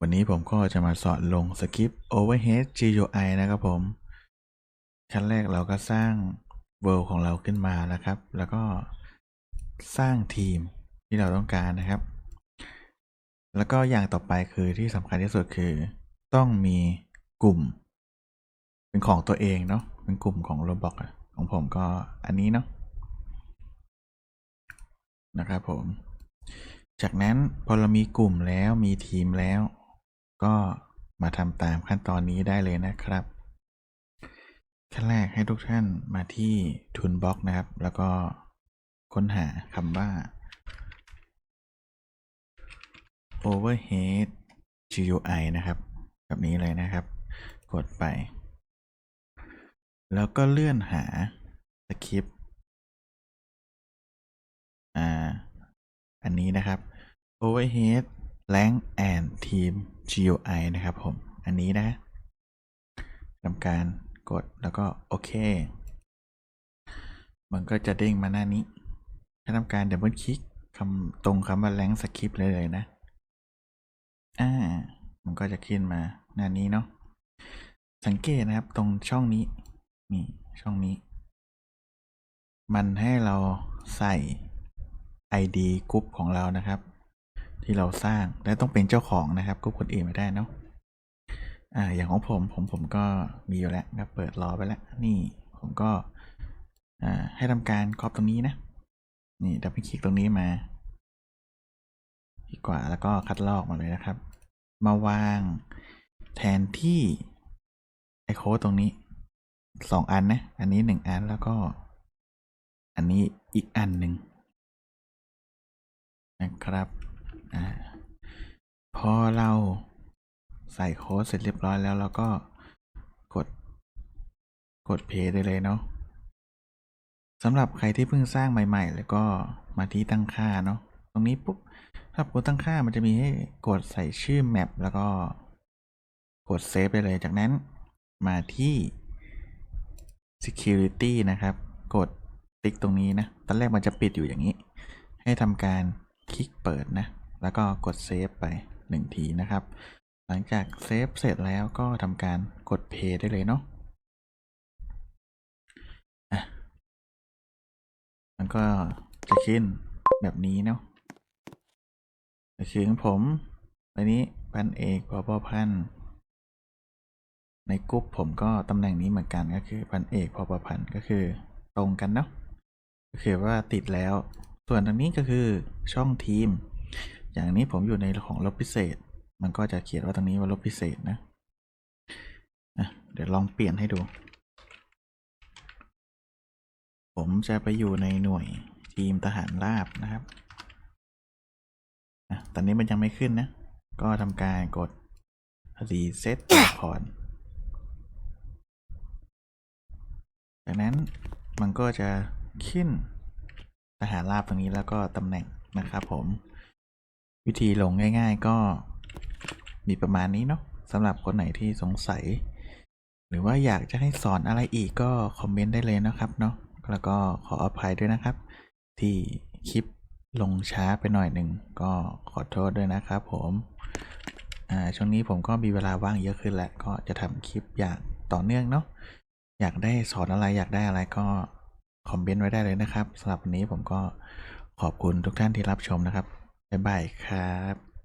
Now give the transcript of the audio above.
วันนี้ผมก็จะมาสอนลงสคริปต์ overhead GUI นะครับผม ขั้นแรกเราก็สร้าง world ของเราขึ้นมานะครับ แล้วก็สร้างทีมที่เราต้องการนะครับ แล้วก็อย่างต่อไปคือที่สำคัญที่สุดคือ ต้องมีกลุ่ม เป็นของตัวเองเนาะ เป็นกลุ่มของ Roblox อะของผมก็อันนี้เนาะ นะครับผม จากนั้นพอเรามีกลุ่มแล้วมีทีมแล้ว ก็มาทำตามขั้นตอนนี้ได้เลยนะครับ ขั้นแรกให้ทุกท่านมาที่ Toolbox นะครับ แล้วก็ค้นหาคำว่า overhead GUI นะครับแบบนี้เลยนะครับ กดไป แล้วก็เลื่อนหาสคริปต์อ่า อันนี้นะครับ overhead rank and team GUI นะครับผม อันนี้นะทำการกดแล้วก็โอเค มันก็จะเด้งมาหน้านี้ให้ทำการดับเบิลคลิกคำตรงคำว่า rank script เลยเลยนะ อ่า มันก็จะขึ้นมาหน้านี้เนาะ สังเกตนะครับตรงช่องนี้ นี่ช่องนี้ มันให้เราใส่ ID กรุ๊ปของเรานะครับ ที่เราสร้างและต้องเป็นเจ้าของนะครับกรุ๊ปคนอื่นไม่ได้เนาะอ่าอย่างของผมผมผมก็มีอยู่แล้วก็เปิดรอไปแล้วนี่ผมก็อ่าให้ทำการครอบตรงนี้นะ นี่ดับเบิลคลิกตรงนี้มาดีกว่าแล้วก็คัดลอกมาเลยนะครับ มาวางแทนที่ไอโค้ดตรงนี้สองอันนะ อันนี้หนึ่งอันแล้วก็ อันนี้อีกอันหนึ่งนะครับ พอเราใส่โค้ดเสร็จเรียบร้อยแล้วเราก็กดกดเพย์ได้เลยเนาะสำหรับใครที่เพิ่งสร้างใหม่ ๆ แล้วก็มาที่ตั้งค่าเนาะตรงนี้ปุ๊บถ้ากดตั้งค่ามันจะมีให้กดใส่ชื่อแมปแล้วก็กดเซฟได้เลยจากนั้นมาที่ security นะครับ กดติ๊กตรงนี้นะ ตอนแรกมันจะปิดอยู่อย่างนี้ ให้ทำการคลิกเปิดนะ แล้วก็กดเซฟไปหนึ่งทีนะครับ หลังจากเซฟเสร็จแล้วก็ทำการกด play ได้เลยเนาะมันก็จะขึ้นแบบนี้เนาะก็คือของผมอันนี้พันเอกพอพอพันในกรุ๊ปผมก็ตำแหน่งนี้เหมือนกันก็คือพันเอกพอประพันธ์ก็คือตรงกันเนาะก็คือว่าติดแล้ว ส่วนตรงนี้ก็คือช่องทีม อย่างนี้ผมอยู่ในของลบพิเศษ มันก็จะเขียนว่าตรงนี้ว่าลบพิเศษนะอะเดี๋ยวลองเปลี่ยนให้ดู ผมจะไปอยู่ในหน่วยทีมทหารราบนะครับอะตอนนี้มันยังไม่ขึ้นนะ ก็ทำการกด reset report จากนั้นมันก็จะขึ้นทหารราบตรงนี้แล้วก็ตำแหน่งนะครับผม วิธีลงง่าย ๆ ก็มีประมาณนี้เนาะสำหรับคนไหนที่สงสัย หรือว่าอยากจะให้สอนอะไรอีกก็คอมเมนต์ได้เลยนะครับเนาะแล้วก็ขออภัยด้วยนะครับ ที่คลิปลงช้าไปหน่อยหนึ่งก็ขอโทษด้วยนะครับผมอ่าช่วงนี้ผมก็มีเวลาว่างเยอะขึ้นแหละก็จะทำคลิปอย่างต่อเนื่องเนาะอยากได้สอนอะไรอยากได้อะไรก็คอมเมนต์ไว้ได้เลยนะครับสำหรับวันนี้ผมก็ขอบคุณทุกท่านที่รับชมนะครับ บ๊ายบายครับ